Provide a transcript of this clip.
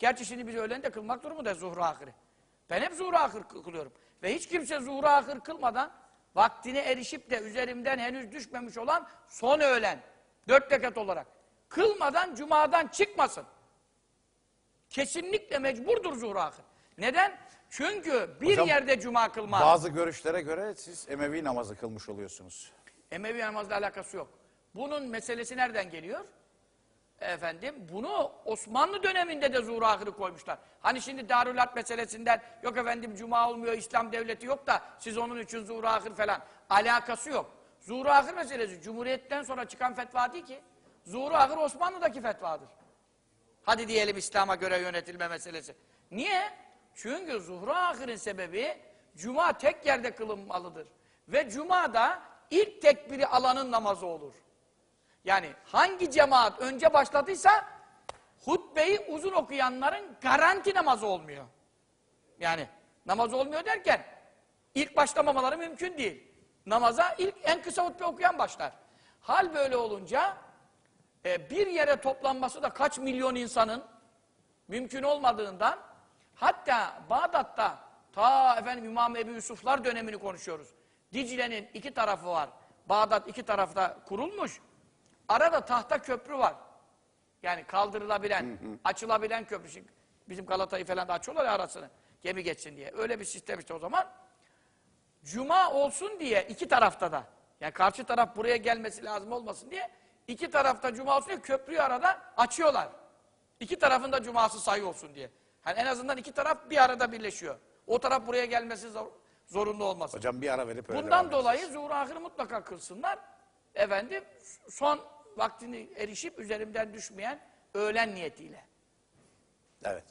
Gerçi şimdi biz öğlen de kılmak durumundayız zuhru ahiri. Ben hep zuhru ahir kı- kılıyorum. Ve hiç kimse zuhru ahir kılmadan vaktine erişip de üzerimden henüz düşmemiş olan son öğlen dört rekat olarak kılmadan cumadan çıkmasın. Kesinlikle mecburdur zuhru ahir. Neden? Çünkü bir Hocam, yerde cuma kılmaz. Bazı görüşlere göre siz Emevi namazı kılmış oluyorsunuz. Emevi namazla alakası yok. Bunun meselesi nereden geliyor? Efendim bunu Osmanlı döneminde de zuhur koymuşlar. Hani şimdi Darül Harp meselesinden yok efendim cuma olmuyor İslam devleti yok da siz onun için zuhur falan. Alakası yok. Zuhur meselesi Cumhuriyet'ten sonra çıkan fetva değil ki. Zuhur Osmanlı'daki fetvadır. Hadi diyelim İslam'a göre yönetilme meselesi. Niye? Çünkü zuhru sebebi cuma tek yerde kılınmalıdır. Ve cumada ilk tekbiri alanın namazı olur. Yani hangi cemaat önce başladıysa hutbeyi uzun okuyanların garanti namazı olmuyor. Yani namaz olmuyor derken ilk başlamamaları mümkün değil. Namaza ilk en kısa hutbe okuyan başlar. Hal böyle olunca e, bir yere toplanması da kaç milyon insanın mümkün olmadığından hatta Bağdat'ta ta efendim İmam Ebu Yusuflar dönemini konuşuyoruz. Dicle'nin iki tarafı var. Bağdat iki tarafta kurulmuş. Arada tahta köprü var. Yani kaldırılabilen, açılabilen köprü. Şimdi Bizim Galata'yı falan da açıyorlar ya arasını. Gemi geçsin diye. Öyle bir sistem işte o zaman. Cuma olsun diye iki tarafta da. Yani karşı taraf buraya gelmesi lazım olmasın diye iki tarafta cuma olsun diye köprüyü arada açıyorlar. İki tarafında cuması sayı olsun diye. Hani en azından iki taraf bir arada birleşiyor. O taraf buraya gelmesi zor- zorunlu olmasın. Hocam bir ara verip öyle Bundan dolayı zuhur ahiri mutlaka kılsınlar. Efendim son vaktini erişip üzerimden düşmeyen öğlen niyetiyle. Evet.